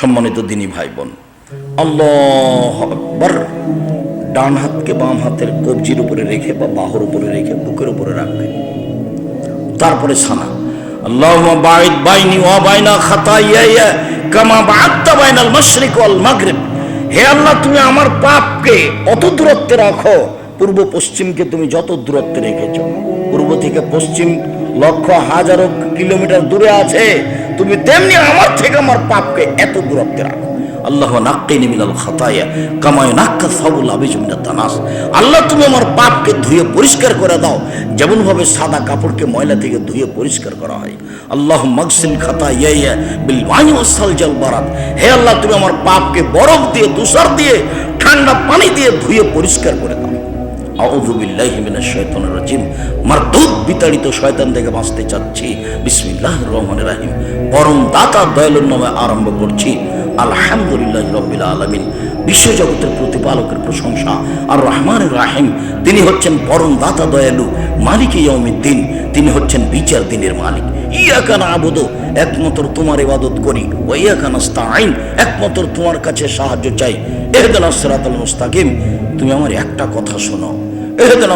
সম্মানিত দিনী ভাই বোন আল্লাহ ডান হাতকে বাম হাতের কবজির উপরে রেখে বা বাহুর উপরে রেখে বুকের উপরে রাখবে। তারপরে সানা আল্লাহ বাইদ বাইনি ওয়া বাইনা খাতাইয়া কামা বাআত্তা বাইনাল মাশরিক হে আল্লাহ, তুমি আমার পাপকে অত দূরত্বে রাখো, পূর্ব পশ্চিমকে তুমি যত দূরত্বে রেখেছো। পূর্ব থেকে পশ্চিম লক্ষ হাজারো কিলোমিটার দূরে আছে তুমি তেমনি আমার থেকে আমার পাপকে এত দূরত্বে রাখো। আল্লাহ নাক্কিনি মিনাল খাতায়া কামায় নাক্কা সাবুল আবিজ মিনাত তানাস। আল্লাহ তুমি আমার পাপকে ধুয়ে পরিষ্কার করে দাও। যেমন ভাবে সাদা কাপড়কে ময়লা থেকে ধুয়ে পরিষ্কার করা হয়। আল্লাহ মাগসিল খাতা ইয়া বিল মানি ওয়াসাল জাল বারাত। হে আল্লাহ, তুমি আমার পাপকে বরফ দিয়ে, তুষার দিয়ে, ঠান্ডা পানি দিয়ে ধুয়ে পরিষ্কার করে দাও। বিশ্বজগতের প্রতিপালকের প্রশংসা। আর রহমানের রাহিম। তিনি হচ্ছেন পরম দাতা দয়ালু মালিক ইয়াউমিদ্দিন। তিনি হচ্ছেন বিচার দিনের মালিক। ইয়াকা নাবুদু। একমাত্র তোমার ইবাদত করি। ইয়াকা নাস্তাঈন। একমাত্র তোমার কাছে সাহায্য চাই। ইহদিনাস সিরাতাল মুস্তাকিম। তুমি আমার একটা কথা শোনো। এহেদিন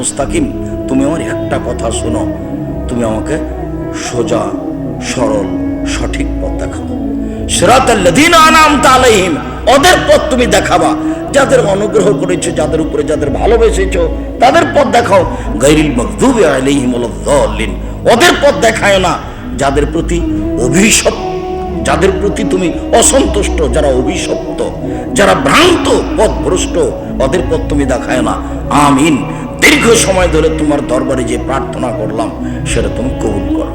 মুস্তাকিম। তুমি আমার একটা কথা শোনো। তুমি আমাকে সোজা, সরল, সঠিক পথ দেখাও সিরাত আল্লাযীনা আনআমতা আলাইহিম, ওদের পথ তুমি দেখাবা। যাদের অনুগ্রহ করেছ, যাদের উপরে যাদের ভালোবেসেছো, তাদের পথ দেখাও। গায়রিল মাগদুবি আলাইহিম ওদের পথ দেখায় না। যাদের প্রতি অভিশপ্ত যাদের প্রতি তুমি অসন্তুষ্ট, যারা অভিশপ্ত, যারা ভ্রান্ত পথভ্রষ্ট ওদের পথ তুমি দেখায় না। আমিন। দীর্ঘ সময় ধরে তোমার দরবারে যে প্রার্থনা করলাম, সেটা তুমি কবুল করো।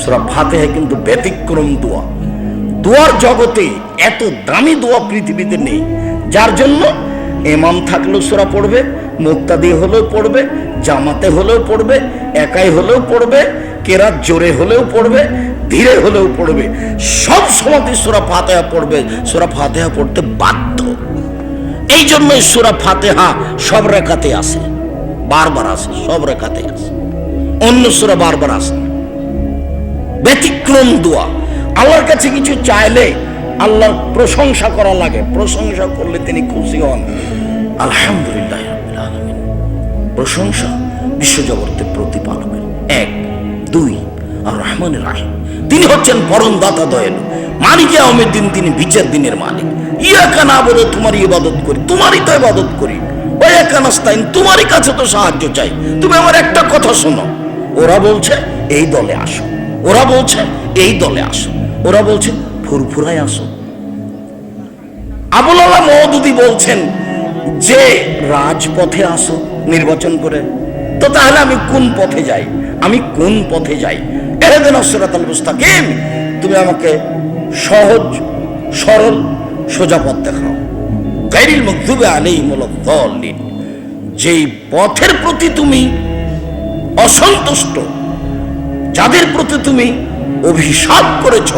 সুরা ফাতেহা কিন্তু ব্যতিক্রম দোয়া। দোয়ার জগতে এত দামি দোয়া পৃথিবীতে নেই, যার জন্য এমাম থাকলেও সুরা পড়বে, মুক্তাদি হলেও পড়বে, জামাতে হলেও পড়বে, একাই হলেও পড়বে কেরাত জোরে হলেও পড়বে, ধীরে হলেও পড়বে। সব সময়তে সুরা ফাতেহা পড়বে। সুরা ফাতেহা পড়তে বাধ্য। এই জন্যই সুরা ফাতেহা সব রেখাতে আসে বারবার আসে সব রেখাতে আসে অন্য সুরা বারবার আসে ব্যতিক্রম দোয়া। আল্লাহর কাছে কিছু চাইলে আল্লাহর প্রশংসা করা লাগে। প্রশংসা করলে তিনি খুশি হন। আলহামদুলিল্লাহ প্রশংসা বিশ্বজগতের প্রতিপালকের এক দুই, আর রহমানের রাহিম। তিনি হচ্ছেন পরম দাতা দয়ালু। মালিকে আহমেদ দিন তিনি বিচার দিনের মালিক। ইয়াকা না বলে তোমারই ইবাদত করি, তোমারই তো ইবাদত করি। ওয়াকা নাস্তাইন তোমারই কাছে তো সাহায্য চাই। তুমি আমার একটা কথা শোনো। ওরা বলছে, এই দলে আসো। ওরা বলছে, এই দলে আসো। ওরা বলছে, ফুরফুরায় আসো। আবুল আল্লাহ মহদুদি বলছেন, যে রাজপথে আসো নির্বাচন করে, তো তাহলে আমি কোন পথে যাই? আমি কোন পথে যাই? তুমি আমাকে সহজ, সরল, সোজা পথ দেখাও। গাইরিল মকদুবে আলাইহিম ওয়ালাদ-দাল্লিন, যেই পথের প্রতি তুমি অসন্তুষ্ট, যাদের প্রতি তুমি অভিশাপ করেছ,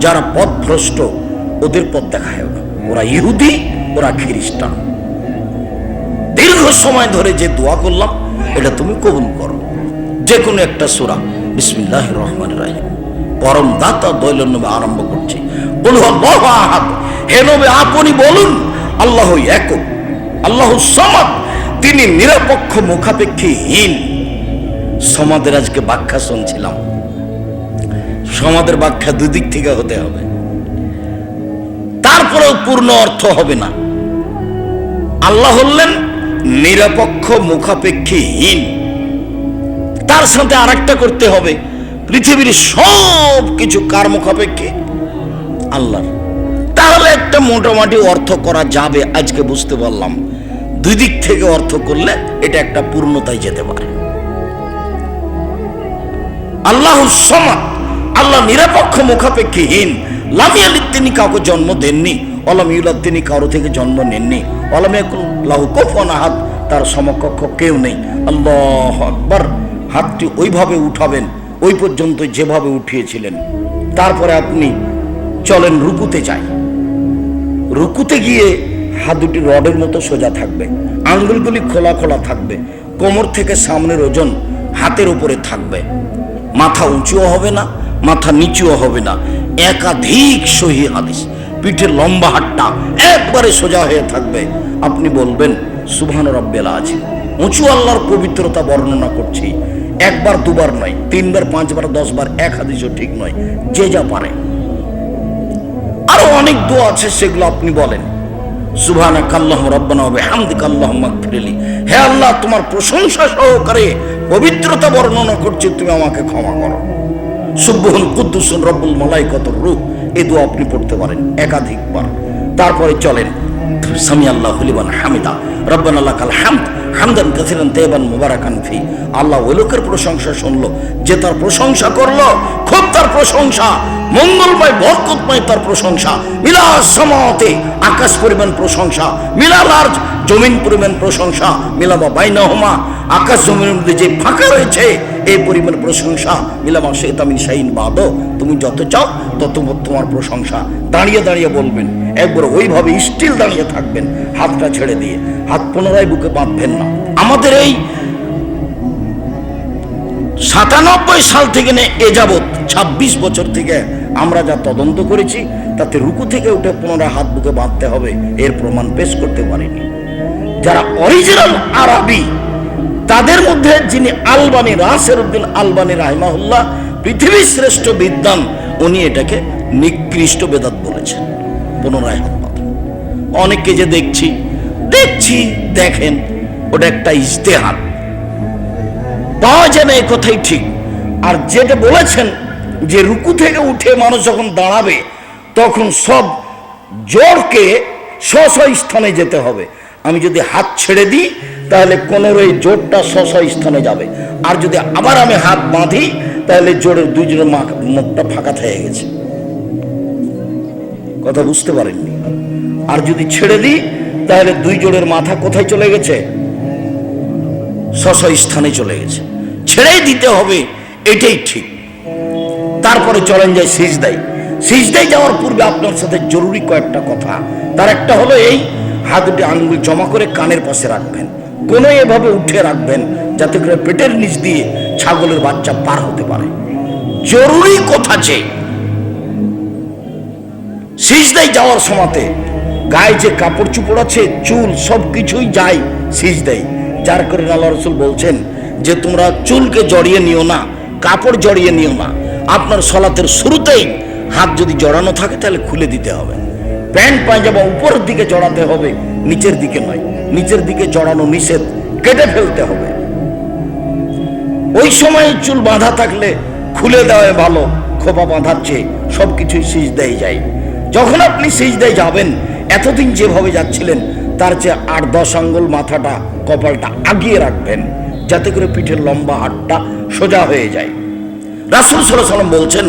যারা পথভ্রষ্ট, ওদের পথ দেখায় ওরা ইহুদি, ওরা খ্রিস্টান। দীর্ঘ সময় ধরে যে দোয়া করলাম, এটা তুমি কবুল করো। যে কোনো একটা সুরা। বিসমিল্লাহ রহমান রাহিম। পরম দাতা নবে আরম্ভ করছি। আপনি বলুন, আল্লাহ একক, আল্লাহ সমাদ। তিনি নিরপেক্ষ মুখাপেক্ষীহীন সমাদের আজকে ব্যাখ্যা শুনছিলাম। সমাদের ব্যাখ্যা দুদিক থেকে হতে হবে। তারপরেও পূর্ণ অর্থ হবে না। আল্লাহ হলেন নিরপেক্ষ মুখাপেক্ষীহীন তার সাথে আরেকটা করতে হবে। পৃথিবীর সব কিছু কার মুখাপেক্ষী? আল্লাহর। তাহলে একটা মোটামুটি অর্থ করা যাবে, আজকে বুঝতে পারলাম। দুই দিক থেকে অর্থ করলে এটা একটা পূর্ণতায় যেতে পারে। আল্লাহ আল্লাহ নিরপেক্ষ মুখাপেক্ষীহীন। লামিয়ালিদ তিনি কাউকে জন্ম দেননি। অলাম ইউলাদ, তিনি কারও থেকে জন্ম নেননি। অলাম লাহু কফন আহাদ, তার সমকক্ষ কেউ নেই। আল্লাহ আকবার। হাতটি ওইভাবে উঠাবেন, ওই পর্যন্ত যেভাবে উঠিয়েছিলেন। তারপরে আপনি চলেন রুকুতে যাই। রুকুতে গিয়ে হাত দুটি রডের মতো সোজা থাকবে, আঙ্গুলগুলি খোলা খোলা থাকবে, কোমর থেকে সামনের ওজন হাতের উপরে থাকবে। মাথা উঁচুও হবে না, মাথা নিচুও হবে না। একাধিক সহি হাদিস, পিঠের লম্বা হাটটা একবারে সোজা হয়ে থাকবে। আপনি বলবেন, সুবহান রব্বেল আছে উঁচু আল্লাহর পবিত্রতা বর্ণনা করছি। একবার, দুবার নয়, তিনবার, পাঁচবার, দশবার, এক হাদিসও ঠিক নয়, যে যা পারে। আরও অনেক দোয়া আছে, সেগুলো আপনি বলেন। রব্বানা হে আল্লাহ, তোমার প্রশংসা সহকারে পবিত্রতা বর্ণনা করছে, তুমি আমাকে ক্ষমা করো। সুব্বহুন কুদ্দুসুন রব্বুল মালাইকাতুর রূহ, এই দোয়া আপনি পড়তে পারেন একাধিকবার। তারপরে চলেন সামি আল্লাহ হলিবান হামিদা, রব্বান আল্লাহ কাল হামদ হামদান কাসিরান তেবান মুবারাকান ফি। আল্লাহ ওই লোকের প্রশংসা শুনলো, যে তার প্রশংসা করল, খুব তার প্রশংসা মঙ্গলময় পায় তার প্রশংসা। মিলা সমাতে আকাশ পরিমাণ প্রশংসা মিলা লার্জ জমিন পরিমাণ প্রশংসা মিলাবা বাইনা হমা আকাশ জমিনের মধ্যে যে ফাঁকা রয়েছে এই পরিমাণ প্রশংসা মিলামা শেতামিন শাহিন বাদ তুমি যত চাও তত তোমার প্রশংসা। দাঁড়িয়ে দাঁড়িয়ে বলবেন, একবার ওইভাবে স্টিল দাঁড়িয়ে থাকবেন, হাতটা ছেড়ে দিয়ে, হাত পুনরায় বুকে বাঁধবেন না। আমাদের এই সাতানব্বই সাল থেকে নে এ যাবৎ, ছাব্বিশ বছর থেকে আমরা যা তদন্ত করেছি, তাতে রুকু থেকে উঠে পুনরায় হাত বুকে বাঁধতে হবে, এর প্রমাণ পেশ করতে পারিনি। যারা অরিজিনাল আরবি তাদের মধ্যে যিনি আলবানি রাসের উদ্দিন আলবানি রাহিমাহুল্লাহ, পৃথিবীর শ্রেষ্ঠ বিদ্যান উনি এটাকে নিকৃষ্ট বেদাত বলেছেন, পুনরায় অনেককে যে দেখছি দেখছি, দেখেন, ওটা একটা ইজতেহার পাওয়া যায় না এই কথাই ঠিক। আর যেটা বলেছেন, যে রুকু থেকে উঠে মানুষ যখন দাঁড়াবে, তখন সব জোরকে স্ব স্থানে যেতে হবে। আমি যদি হাত ছেড়ে দিই তাহলে কোনোর জোরটা স্ব স্থানে যাবে। আর যদি আবার আমি হাত বাঁধি, তাহলে জোরের দুইজনের মুখটা ফাঁকা থেকে গেছে। কথা বুঝতে পারেননি? আর যদি ছেড়ে দিই, তাহলে দুই জোড়ের মাথা কোথায় চলে গেছে? স্ব স্থানে চলে গেছে। ছেড়েই দিতে হবে, এটাই ঠিক। তারপরে চলেন যায় সিজদাই সিজদাই যাওয়ার পূর্বে আপনার সাথে জরুরি কয়েকটা কথা। তার একটা হলো এই, হাত দুটি আঙ্গুল জমা করে কানের পাশে রাখবেন। কোনো এভাবে উঠে রাখবেন যাতে করে পেটের নিচ দিয়ে ছাগলের বাচ্চা পার হতে পারে। জরুরি কথা যে সিজদাই যাওয়ার সময়তে গায়ে যে কাপড় চুপড় আছে, চুল সব কিছুই যায় সিজদাই যার করে আল্লাহ রসুল বলছেন যে, তোমরা চুলকে জড়িয়ে নিও না, কাপড় জড়িয়ে নিও না। আপনার সলাতের শুরুতেই হাত যদি জড়ানো থাকে, তাহলে খুলে দিতে হবে। প্যান্ট, পায়জামা উপরের দিকে জড়াতে হবে, নিচের দিকে নয়। নিচের দিকে জড়ানো নিষেধ কেটে ফেলতে হবে। ওই সময় চুল বাঁধা থাকলে খুলে দেওয়াই ভালো, খোপা বাঁধার চেয়ে সব কিছুই দেয় যায়। যখন আপনি সিজ দেয় যাবেন, এতদিন যেভাবে যাচ্ছিলেন, তার চেয়ে আট দশ আঙ্গুল মাথাটা, কপালটা আগিয়ে রাখবেন, যাতে করে পিঠের লম্বা হাটটা সোজা হয়ে যায়। রাসুল সাল্লাহ সাল্লাম বলছেন,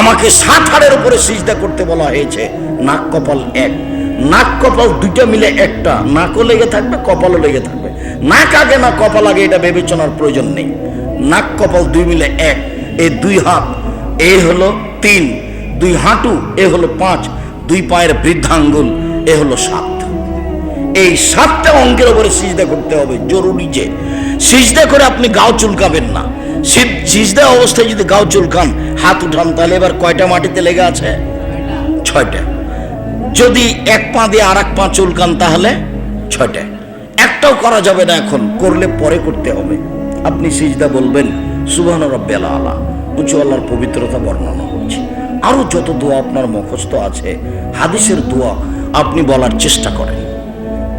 আমাকে সাত হাড়ের উপরে সিজদা করতে বলা হয়েছে, নাক কপাল এক। নাক কপাল দুইটা মিলে একটা। নাকও লেগে থাকবে, কপালও লেগে থাকবে। নাক আগে, না কপাল আগে, এটা বিবেচনার প্রয়োজন নেই। নাক কপাল দুই মিলে এক এই দুই হাত, এ হলো তিন, দুই হাঁটু, এ হলো পাঁচ, দুই পায়ের বৃদ্ধাঙ্গুল, এ হলো সাত। এই সাতটা অঙ্কের উপরে সিজদা করতে হবে, জরুরি যে। সিজদা করে আপনি গাও চুলকাবেন না। সিজদা অবস্থায় যদি গাও চুলকান, হাত উঠান, তাহলে এবার কয়টা মাটিতে লেগে আছে? ছয়টা। যদি এক পা দিয়ে আর এক পা চুলকান তাহলে ছয়টা। একটাও করা যাবে না এখন, করলে পরে করতে হবে। আপনি সিজদা বলবেন, সুবহান রব্বেল আলা, উঁচু আল্লাহর পবিত্রতা বর্ণনা করছি। আরও যত দোয়া আপনার মুখস্থ আছে, হাদিসের দোয়া আপনি বলার চেষ্টা করেন।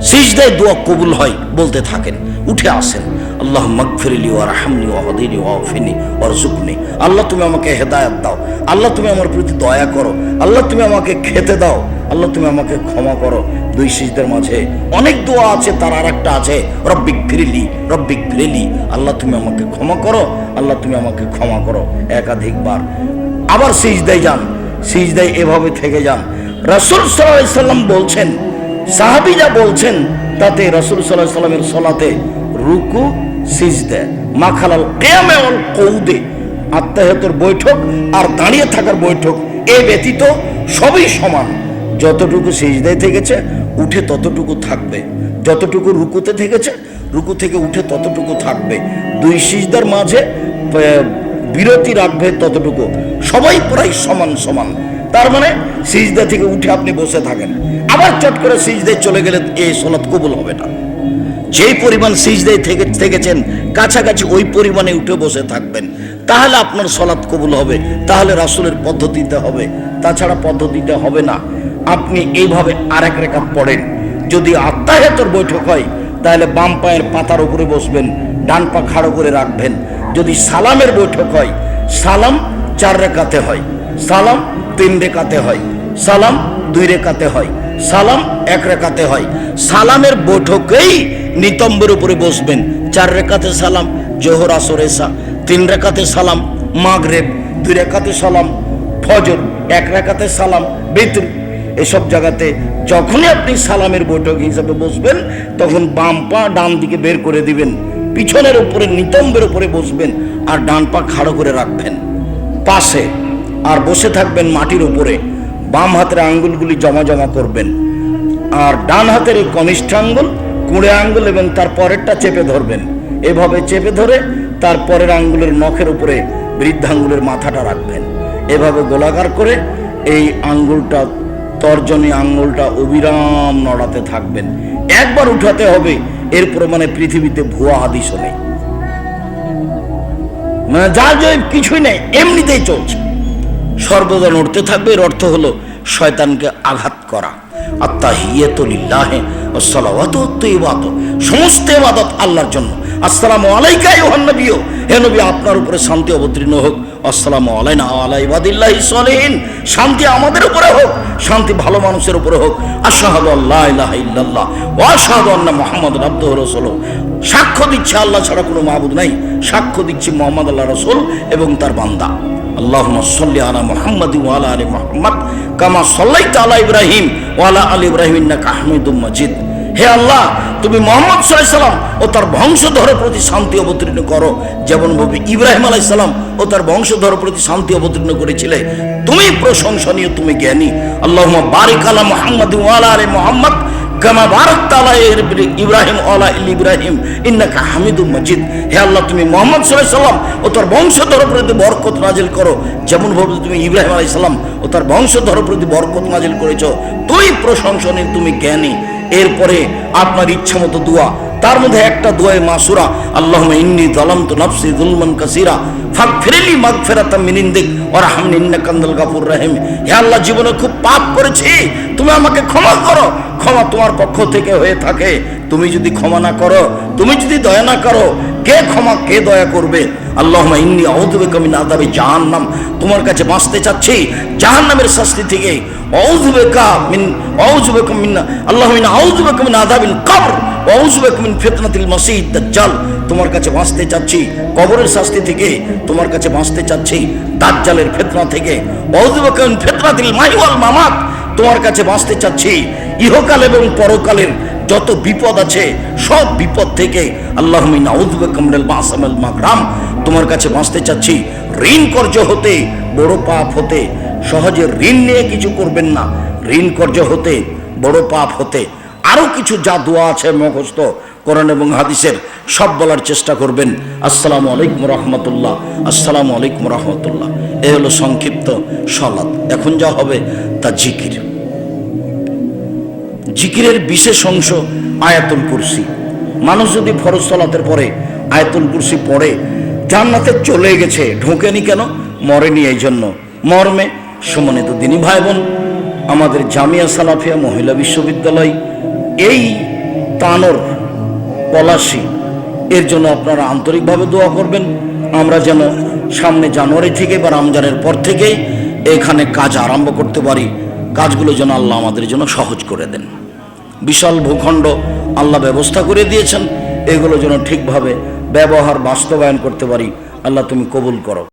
সিজদায় দোয়া কবুল হয় বলতে থাকেন, উঠে আসেন। আল্লাহ মগফিরলি ওয়া রাহমনি ওয়া হদিনি ওয়া আফিনি ওয়ারজুকনি আল্লাহ, তুমি আমাকে হেদায়েত দাও। আল্লাহ, তুমি আমার প্রতি দয়া করো। আল্লাহ, তুমি আমাকে খেতে দাও। আল্লাহ, তুমি আমাকে ক্ষমা করো। দুই সিজদের মাঝে অনেক দোয়া আছে, তার আর একটা আছে, রব্বিক ফিরিলি রব্বিক ফিরিলি। আল্লাহ, তুমি আমাকে ক্ষমা করো। আল্লাহ, তুমি আমাকে ক্ষমা করো একাধিকবার আবার সিজদায় যান। সিজদায় এভাবে থেকে যান। রাসূল সাল্লাম বলছেন, সাহাবিরা বলছেন, তাতে রসুল সাল্লাহ সাল্লামের সলাতে রুকু সিজদে, মাখালাল কৌদে আত্মাহতের বৈঠক আর দাঁড়িয়ে থাকার বৈঠক, এ ব্যতীত সবই সমান। যতটুকু সিজদায় থেকেছে, উঠে ততটুকু থাকবে। যতটুকু রুকুতে থেকেছে, রুকু থেকে উঠে ততটুকু থাকবে। দুই সিজদার মাঝে বিরতি রাখবে ততটুকু। সবাই প্রায় সমান সমান। তার মানে সিজদা থেকে উঠে আপনি বসে থাকেন। আবার চট করে সিজদায় চলে গেলে এই সলাৎ কবুল হবে না। যেই পরিমাণ সিজদায় থেকে থেকেছেন, কাছাকাছি ওই পরিমাণে উঠে বসে থাকবেন। তাহলে আপনার সলাৎ কবুল হবে, তাহলে রাসূলের পদ্ধতিতে হবে। তাছাড়া পদ্ধতিতে হবে না। আপনি এইভাবে আরেক রেখাত পড়েন। যদি আত্মাহেতর বৈঠক হয়, তাহলে বাম পায়ের পাতার উপরে বসবেন, ডান পা খাড়ো করে রাখবেন। যদি সালামের বৈঠক হয়, সালাম চার রেখাতে হয়। সালাম তিন রেখাতে হয়। সালাম দুই রেখাতে হয়। সালাম এক রেখাতে হয়। সালামের বৈঠকেই নিতম্বের উপরে বসবেন। চার রেখাতে সালাম, জোহর, আসর, এসা। তিন রেখাতে সালাম, মাগরেব। দুই রেখাতে সালাম, ফজর। এক রেখাতে সালাম, বেতর। এসব জায়গাতে যখনই আপনি সালামের বৈঠক হিসাবে বসবেন, তখন বাম পা ডান দিকে বের করে দিবেন। পিছনের উপরে, নিতম্বের উপরে বসবেন আর ডান পা খাড়ো করে রাখবেন। পাশে আর বসে থাকবেন মাটির উপরে। বাম হাতের আঙ্গুলগুলি জমা জমা করবেন আর ডান হাতের এই কনিষ্ঠ আঙ্গুল, কুড়ে আঙ্গুল এবং তার পরেরটা চেপে ধরবেন। এভাবে চেপে ধরে তার পরের আঙ্গুলের নখের উপরে বৃদ্ধাঙ্গুলের মাথাটা রাখবেন। এভাবে গোলাকার করে এই আঙ্গুলটা, তর্জনী আঙ্গুলটা অবিরাম নড়াতে থাকবেন। একবার উঠাতে হবে, এর প্রমাণে পৃথিবীতে ভুয়া আদিশও নেই। মানে যার কিছুই নেই, এমনিতেই চলছে। সর্বদা নড়তে থাকবে, এর অর্থ হলো শয়তানকে আঘাত করা। আত্মাহিয়াতুলিল্লাহে আসসালাওয়াতু তাইয়্যিবাতু সমস্ত ইবাদত আল্লাহর জন্য। আসসালামু আলাইকা আইয়ুহান নবিয়্যু। হে নবী, আপনার উপরে শান্তি অবতীর্ণ হোক। আসসালামু আলাইনা আলা ইবাদিল্লাহি সলিহিন। শান্তি আমাদের উপরে হোক। শান্তি ভালো মানুষের উপরে হোক। আশহাদু আল্লা ইলাহা ইল্লাল্লাহ ওয়া আশহাদু আন্না মুহাম্মাদুর আবদুহু রাসূলুহু। সাক্ষ্য দিচ্ছে, আল্লাহ ছাড়া কোনো মাবুদ নাই। সাক্ষ্য দিচ্ছে মোহাম্মদ আল্লাহ রসুল এবং তার বান্দা। اللهم صل على محمد وعلى ال محمد كما صليت على ابراهيم وعلى ال ابراهيم انك حميد مجيد হে আল্লাহ তুমি মোহাম্মদ সাল্লাম ও তার বংশধরের প্রতি শান্তি অবতীর্ণ করো যেমন ভাবে ইব্রাহিম আলাইসাল্লাম ও তার বংশধরের প্রতি শান্তি অবতীর্ণ করেছিলে তুমি প্রশংসনীয় তুমি জ্ঞানী আল্লাহ বারিক আলা মোহাম্মদ ওয়ালা আলী মোহাম্মদ কামা ইব্রাহিম ইব্রাহিম, ইন্নাকা হামিদুল মজিদ। হে আল্লাহ, তুমি মোহাম্মদ সাল্লাহ সাল্লাম ও তার বংশধর প্রতি বরকত নাজিল করো। যেমন ভাবে তুমি ইব্রাহিম আলাই সাল্লাম ও তার বংশধর প্রতি বরকত নাজিল করেছ, তুই প্রশংসনীয়, তুমি জ্ঞানী। এরপরে আপনার ইচ্ছা মতো দোয়া তার মধ্যে একটা দোয়ায় মাসুরা আল্লাহ ইন্নি দলামতু নফসি জুলমান কাসিরা, ফাগফিরলি মাগফিরাতাম মিন ইনদিক ওয়ারহামনি ইন্নাকা আনতাল গাফুর রহিম। হে আল্লাহ, জীবনে খুব পাপ করেছি, তুমি আমাকে ক্ষমা করো। ক্ষমা তোমার পক্ষ থেকে হয়ে থাকে। তুমি যদি ক্ষমা না করো, তুমি যদি দয়া না করো, কে ক্ষমা, কে দয়া করবে? আল্লাহ ইন্নি আউযুবিকা মিন আযাবি জাহান্নাম। তোমার কাছে বাঁচতে চাচ্ছি জাহান্নামের শাস্তি থেকে। মিন মিন মিন মিন মিন তোমার কাছে বাঁচতে চাচ্ছি, কবরের শাস্তি থেকে তোমার কাছে বাঁচতে চাচ্ছি, দাজ্জালের ফিতনা থেকে। আউযুবিকা মিন মামাত, তোমার কাছে বাঁচতে চাচ্ছি। ইহকাল এবং পরকালের যত বিপদ আছে, সব বিপদ থেকে আল্লাহ মিনাউদ্দিনাল মাসামাল মাকরাম তোমার কাছে বাঁচতে চাচ্ছি। ঋণ কর্য হতে বড় পাপ হতে। সহজে ঋণ নিয়ে কিছু করবেন না। ঋণ কর্য হতে বড় পাপ হতে। আরও কিছু যা দোয়া আছে মুখস্থ কোরআন এবং হাদিসের, সব বলার চেষ্টা করবেন। আসসালামু আলাইকুম রহমতুল্লাহ। আসসালামু আলাইকুম রহমতুল্লাহ। এ হলো সংক্ষিপ্ত সলাৎ। এখন যা হবে তা জিকির। জিকিরের বিশেষ অংশ আয়াতুল কুরসি। মানুষ যদি ফরজ সলাতের পরে আয়াতুল কুরসি পড়ে জান্নাতে চলে গেছে। ঢোকেনি কেন? মরেনি এই জন্য মর্মে সমন্বিত দিনী ভাই বোন আমাদের জামিয়া সালাফিয়া মহিলা বিশ্ববিদ্যালয় এই তানর পলাশি, এর জন্য আপনারা আন্তরিকভাবে দোয়া করবেন। আমরা যেন সামনে জানুয়ারি থেকে বা রমজানের পর থেকেই এখানে কাজ আরম্ভ করতে পারি। কাজগুলো যেন আল্লাহ আমাদের জন্য সহজ করে দেন। বিশাল ভূখণ্ড আল্লাহ ব্যবস্থা করে দিয়েছেন। এগুলো যেন ঠিকভাবে ব্যবহার বাস্তবায়ন করতে পারি। আল্লাহ তুমি কবুল করো।